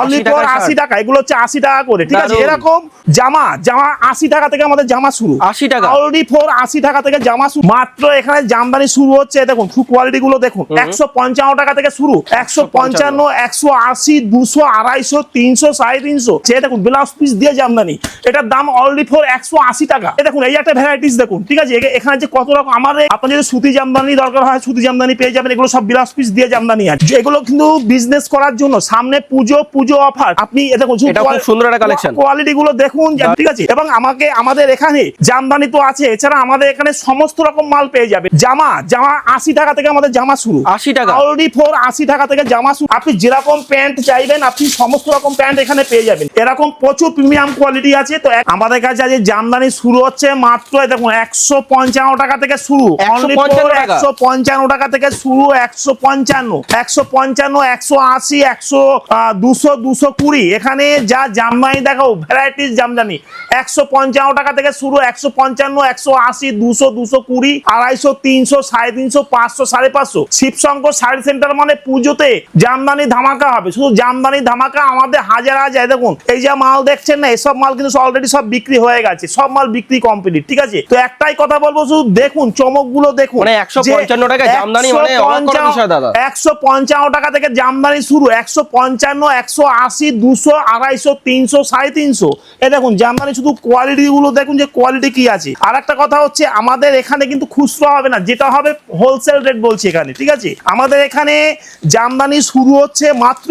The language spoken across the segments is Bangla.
অনলি 80 টাকা আশি এগুলো হচ্ছে আশি টাকা করে ঠিক আছে? এরকম জামা জামা আশি টাকা থেকে আমাদের জামা শুরু। 80 টাকা? অলরেডি ফোর আশি টাকা থেকে জামা শুরু। মাত্র এখানে জামদানি শুরু হচ্ছে দেখুন কোয়ালিটি গুলো দেখুন। একশো পঞ্চান্ন টাকা থেকে শুরু। একশো পঞ্চান্ন। একশো আশি দুশো আড়াইশো তিনশো সাড়ে তিনশো। সে দেখুন ব্লাউজ পিস দিয়ে জামদানি। এটার দাম অলরেডি ফোর একশো আশি টাকা। দেখুন এই একটা ভ্যারাইটিস দেখুন ঠিক আছে? এখানে যে কত রকম আমার আপনার যদি সুতি জামদানি দরকার হয় সুতি জামদানি পেয়ে যাবেন এগুলো সব ব্লাউজ পিস দিয়ে জামদানি আছে। এগুলো কিন্তু বিজনেস করার জন্য। সামনে পুজো পুজো অফার আপনি এটা খুব সুন্দর একটা collection। কোয়ালিটি গুলো দেখুন ঠিক আছে? এবং আমাকে আমাদের এখানে জামদানি তো আছে এছাড়া আমাদের এখানে সমস্ত রকম মাল পেয়ে যাবে। জামা জামা আশি টাকা থেকে আমাদের জামা শুরু। 80 টাকা? অলরেডি ফোর আশি টাকা থেকে জামা শুরু। আপনি যেরকম প্যান্ট চাইবেন আপনি সমস্ত রকম প্যান্ট এখানে পেয়ে যাবেন। এরকম প্রচুর প্রিমিয়াম কোয়ালিটি আছে। তো আমাদের কাছে আজ জামদানি শুরু হচ্ছে মাত্র দেখুন একশো পঞ্চান্ন টাকা থেকে শুরু। একশো পঞ্চান্ন টাকা? থেকে শুরু একশো পঞ্চান্ন। একশো পঞ্চান্ন একশো আশি একশো দুশো দুশো দুশো কুড়ি। এখানে যা জামদানি দেখো ভ্যারাইটিস জামদানি। একশো পঞ্চান্ন টাকা থেকে শুরু একশো পঞ্চান্ন একশো আশি দুশো দুশো কুড়ি আড়াইশো তিনশো সাড়ে তিনশো পাঁচশো সাড়ে পাঁচশো। শিবশঙ্কর শাড়ি সেন্টার মানে পুজোতে জামদানি ধামাকা হবে। শুধু জামদানি ধামাকা আমাদের হাজার হাজার দেখুন এই যে মাল দেখছেন না এসব মাল কিন্তু অলরেডি সব বিক্রি হয়ে গেছে। সব মাল বিক্রি কমপ্লিট ঠিক আছে? তো একটাই কথা বলব শুধু দেখুন চমকগুলো দেখুন। মানে 155 টাকায় জামদানি মানে। একশো পঞ্চান্ন টাকা থেকে জামদানি শুরু একশো পঞ্চান্ন একশো আশি দুশো আড়াইশো তিনশো সাড়ে তিনশো। এ দেখুন জামদানি শুধু কোয়ালিটি গুলো দেখুন যে কোয়ালিটি কি আছে। আর একটা কথা হচ্ছে আমাদের এখানে কিন্তু খুচরো হবে না যেটা হবে হোলসেল রেট বলছি এখানে ঠিক আছে? আমাদের এখানে জামদানি শুরু হচ্ছে মাত্র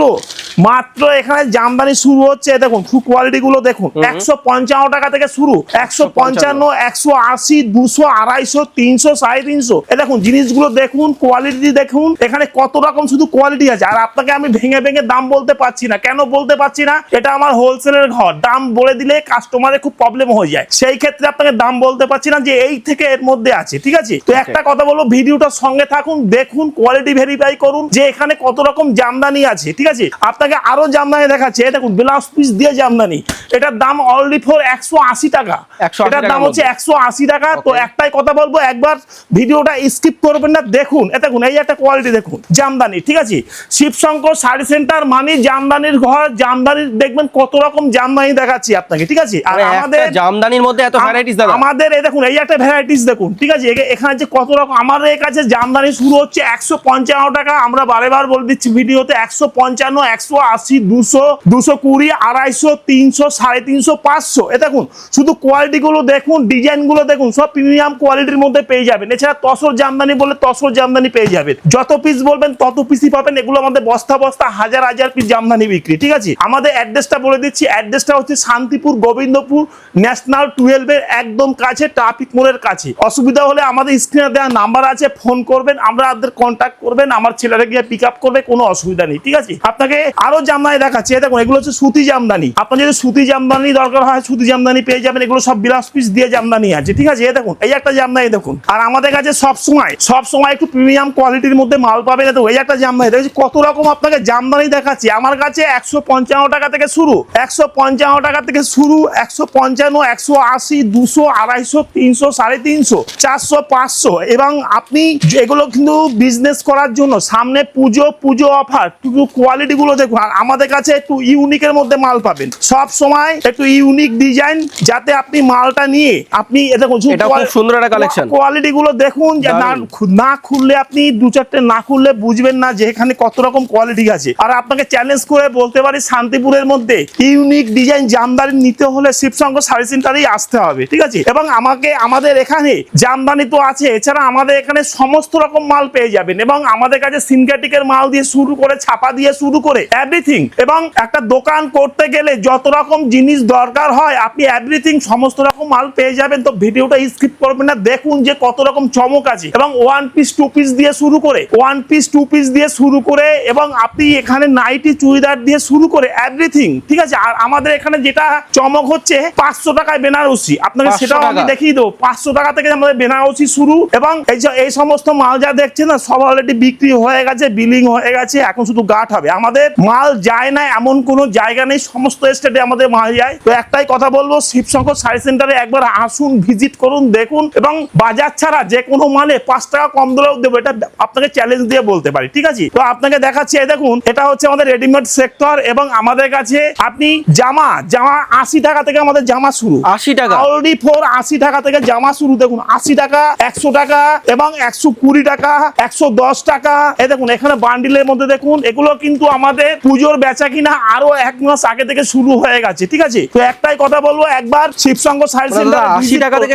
মাত্র এখানে জামদানি শুরু হচ্ছে দেখুন কোয়ালিটি গুলো দেখুন। একশো পঞ্চান্ন টাকা থেকে শুরু একশো পঞ্চান্ন একশো আশি দুশো আড়াইশো তিনশো সাড়ে তিনশো। এ দেখুন জিনিসগুলো দেখুন কোয়ালিটি দেখুন এখানে কত রকম শুধু কোয়ালিটি আছে। আর আপনাকে আমি ভেঙে ভেঙে দাম বলতে পারছি না। কেন বলতে পারছি না? এটা আমার হোলসেলের ঘর। দাম বলে দিলে কাস্টমারের খুব প্রবলেম হয়ে যায়। সেই ক্ষেত্রে আপনাকে দাম বলতে পারছি না যে এই থেকে এর মধ্যে আছে ঠিক আছে? তো একটা কথা বলব ভিডিওটার সঙ্গে থাকুন দেখুন কোয়ালিটি ভেরিফাই করুন যে এখানে কত রকম জামদানি আছে ঠিক আছে? আপনাকে আরও জামদানি দেখাচ্ছে দেখুন ব্লাউজ পিস দিয়ে জামদানি। এটার দাম অলরেডি ফোর একশো আশি টাকা। 180 এটার দাম হচ্ছে। একশো আশি টাকা। তো একটাই কথা বলব একবার ভিডিওটা স্কিপ করবেন না দেখুন। দেখুন এই একটা কোয়ালিটি দেখুন জামদানি ঠিক আছে? শিবশঙ্কর শাড়ি সেন্টার মানে জামদানির ঘর জামদানির দেখবেন কত রকম জামদানি দেখাচ্ছি আপনাকে ঠিক আছে? আর আমাদের জামদানির মধ্যে এত ভ্যারাইটিস আমাদের এই দেখুন এই একটা ভ্যারাইটিস দেখুন ঠিক আছে? এখানে যে কত রকম আমাদের কাছে জামদানি শুরু হচ্ছে একশো পঞ্চান্ন টাকা। আমরা বারে বার বলে দিচ্ছি ভিডিওতে একশো পঞ্চান্ন একশো আশি দুশো দুশো কুড়ি আড়াইশো তিনশো সাড়ে তিনশো পাঁচশো। এ দেখুন শুধু কোয়ালিটি গুলো দেখুন ডিজাইনগুলো দেখুন সব প্রিমিয়াম কোয়ালিটির মধ্যে পেয়ে যাবেন। এছাড়া তসর জামদানি বলে তসর জামদানি পেয়ে যাবেন। যত পিস বলবেন তত পিসই পাবেন। এগুলো আমাদের বস্তা বস্তা হাজার হাজার পিস জামদানি বিক্রি, ঠিক আছে? আমাদের অ্যাড্রেসটা বলে দিচ্ছি অ্যাড্রেসটা হচ্ছে শান্তিপুর গোবিন্দপুর ন্যাশনাল টুয়েলভের একদম কাছে ট্রাফিক মোড়ের কাছে। অসুবিধা হলে আমাদের স্ক্রিনে দেওয়া নাম্বার আছে ফোন করবেন, আমরা আপনাদের কন্ট্যাক্ট করবেন, আমার ছেলেরা গিয়ে পিক আপ করবে, কোনো অসুবিধা নেই, ঠিক আছে? আপনাকে আরও জামদানি দেখাচ্ছি দেখুন, এগুলো হচ্ছে সুতি জামদানি। আপনার যদি সুতি জামদানি দরকার হয়, সুতি জামদানি পেয়ে যাবেন, এগুলো সব বিলাস পিস দিয়ে জামদানি আছে, ঠিক আছে? দেখুন, এই একটা জামদানি দেখুন। আর আমাদের কাছে সব সময় সব সময় একটু প্রিমিয়াম কোয়ালিটির মধ্যে মাল পাবেন এই একটা জামদানি, দেখছি কত রকম আপনাকে জামদানি দেখাচ্ছি, আমার কাছে একশো পঞ্চান্ন টাকা থেকে শুরু। একশো পঞ্চান্ন টাকা থেকে শুরু একশো পঞ্চান্ন একশো আশি দুশো আড়াইশো তিনশো সাড়ে তিনশো চারশো পাঁচশো। এবং আপনি এগুলো কিন্তু বিজনেস করার জন্য সামনে পুজো পুজো অফার শুধু কোয়ালিটি গুলো দেখুন। আর আমাদের কাছে একটু ইউনিকের মধ্যে মাল পাবেন। সব সময় একটু ইউনিক ডিজাইন যাতে আপনি মালটা নিয়ে আপনি এটা খুব সুন্দর একটা। কোয়ালিটি গুলো দেখুন না খুললে আপনি দু চারটে না খুললে বুঝবেন না যে এখানে কত রকম কোয়ালিটি আছে। আর আপনাকে চ্যালেঞ্জ করে বলতে পারি শান্তিপুরের মধ্যে ইউনিক ডিজাইন জামদানি নিতে হলে শিবশঙ্কর শাড়ি সেন্টারেই আসতে হবে, ঠিক আছে? এবং আমাকে, আমাদের এখানে জামদানি তো আছে, এছাড়া আমাদের এখানে সমস্ত রকম মাল পেয়ে যাবেন এবং আমাদের কাছে সিনথেটিকের মাল দিয়ে শুরু করে, ছাপা দিয়ে শুরু করে এভরিথিং এবং একটা দোকান করতে গেলে যত রকম জিনিস দরকার হয়, আপনি এভরিথিং সমস্ত রকম মাল পেয়ে যাবেন। তো ভিডিওটা স্কিপ করবেন না, দেখুন যে কত রকম চমক আছে এবং ওয়ান পিস টু পিস দিয়ে শুরু করে ওয়ান পিস টু পিস দিয়ে শুরু করে এবং আপনি এখানে নাইটি চুড়িদার দিয়ে শুরু করে এভরিথিং ঠিক আছে? আর আমাদের এখানে যেটা চমক হচ্ছে পাঁচশো টাকায় বেনারসি আপনাকে 500 সেটাও আমি দেখিয়ে দেবো। পাঁচশো টাকা থেকে আমাদের বেনারসি শুরু এবং এই যে এই সমস্ত মাল যা দেখছে না সব অলরেডি বিক্রি হয়ে গেছে বিলিং হয়ে গেছে এখন শুধু গাঠ হবে। আমাদের মাল যায় না এমন কোনো জায়গা নেই সমস্ত স্টেটে আমাদের মাল যায়। তো একটাই কথা বলব শিবশঙ্কর শাড়ি সেন্টারে একবার আসুন ভিজিট করুন দেখুন এবং বাজার ছাড়া যে কোনো মালে পাঁচ টাকা কম দরেও দেবো। এটা আপনাকে চ্যালেঞ্জ দিয়ে বলতে পারি ঠিক আছে? তো আপনাকে দেখাচ্ছি এই দেখুন এটা হচ্ছে আমাদের রেডিমেড সেক্টর এবং আমাদের কাছে আপনি জামা জামা আশি টাকা থেকে আমাদের জামা শুরু। আশি টাকা? অলরেডি ফোর আশি টাকা থেকে জামা শুরু দেখুন আশি টাকা একশো টাকা এবং একশো কুড়ি টাকা একশো দশ টাকা। এ দেখুন এখানে বান্ডিলের মধ্যে দেখুন এগুলো কিন্তু আমাদের পুজোর বেচা কিনা আরও এক মাস আগে থেকে শুরু হয়ে গেছে ঠিক আছে? তো একটাই কথা বলব একবার শিবসঙ্গ সাইড দাদা, 80 টাকা থেকে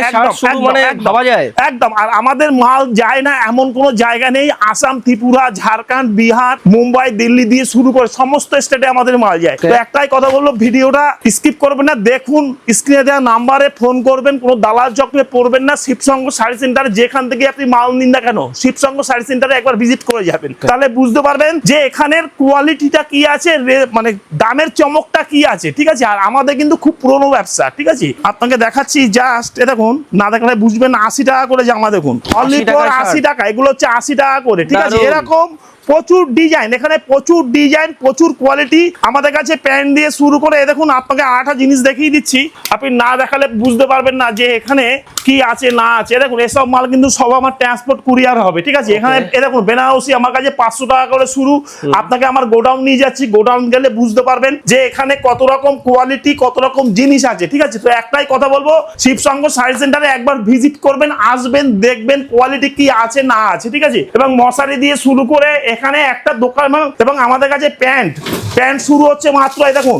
মানে ভাবা যায়? একদম আর আমাদের মাল যায় না এমন কোনো জায়গা নেই আসাম ত্রিপুরা ঝাড়খণ্ড বিহার মুম্বাই দিল্লি দিয়ে শুরু করে সমস্ত স্টেটে আমাদের মাল যায়। তো একটাই কথা বলল ভিডিওটা স্কিপ করবেন না দেখুন স্ক্রিনে দেওয়া নাম্বারে ফোন করবেন কোনো দালাল চক্রে পড়বেন না শিবসঙ্গ শাড়ি সেন্টারে যেখান থেকে আপনি মাল নিন না কেন শিবসঙ্গ শাড়ি সেন্টারে একবার ভিজিট করে যাবেন। তাহলে বুঝতে পারবেন যে এখানের কোয়ালিটিটা কি আছে মানে দামের চমকটা কি আছে ঠিক আছে? আর আমাদের কিন্তু খুব পুরনো ব্যবসা ঠিক আছে? আপনাকে দেখাচ্ছি জাস্ট এ দেখুন না দেখলে বুঝবেন আশি টাকা করে জামা দেখুন। অনলি 80 ফর আশি টাকা এগুলো হচ্ছে আশি টাকা করে ঠিক আছে? এরকম প্রচুর ডিজাইন এখানে প্রচুর ডিজাইন প্রচুর কোয়ালিটি আমাদের কাছে প্যান্ট দিয়ে শুরু করে দেখুন আপনাকে আটা জিনিস দেখিয়ে দিচ্ছি। আপনি না দেখালে বুঝতে পারবেন না যে এখানে কি আছে না আছে। দেখুন এসব মাল কিন্তু সব আমার ট্রান্সপোর্ট কুরিয়ার হবে ঠিক আছে? এখানে এ দেখুন বেনারসি আমার কাছে পাঁচশো টাকা করে শুরু। আপনাকে আমার গোডাউন নিয়ে যাচ্ছি। গোডাউন গেলে বুঝতে পারবেন যে এখানে কত রকম কোয়ালিটি কত রকম জিনিস আছে ঠিক আছে? তো একটাই কথা বলব শিবসঙ্গ শাড়ি সেন্টারে একবার ভিজিট করবেন আসবেন দেখবেন কোয়ালিটি কি আছে না আছে ঠিক আছে? এবং মশারি দিয়ে শুরু করে এখানে একটা দোকান এবং আমাদের কাছে প্যান্ট। প্যান্ট শুরু হচ্ছে মাত্র এই দেখুন।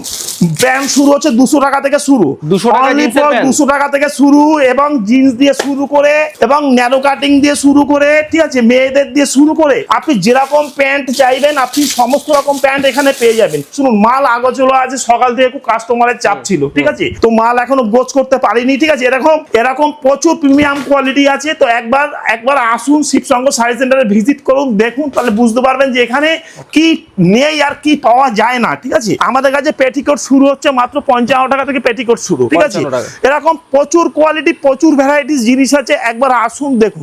প্যান্ট শুরু হচ্ছে দুশো টাকা থেকে শুরু। 200 টাকা Only জিন্সের for প্যান্ট? 200 টাকা থেকে শুরু এবং জিন্স দিয়ে শুরু করে এবং ন্যারো কাটিং দিয়ে শুরু করে ঠিক আছে মেয়েদের দিয়ে শুরু করে। আপনি যেরকম প্যান্ট চাইবেন আপনি সমস্ত রকম প্যান্ট এখানে পেয়ে যাবেন। শুনুন মাল আগোচলো আছে সকাল থেকে খুব কাস্টমারের চাপ ছিল ঠিক আছে? তো মাল এখনও গোছ করতে পারিনি ঠিক আছে? এরকম এরকম প্রচুর প্রিমিয়াম কোয়ালিটি আছে তো একবার একবার আসুন শিবসঙ্গ শাড়ি সেন্টারে ভিজিট করুন দেখুন তাহলে বুঝতে পারবেন যে এখানে কি নেই আর কি পাওয়া যায় না ঠিক আছে? আমাদের কাছে পেটিকোট শুরু হচ্ছে মাত্র পঞ্চান্ন টাকা থেকে পেটিকোট শুরু ঠিক আছে? এরকম প্রচুর কোয়ালিটি প্রচুর ভ্যারাইটিস জিনিস আছে একবার আসুন দেখুন।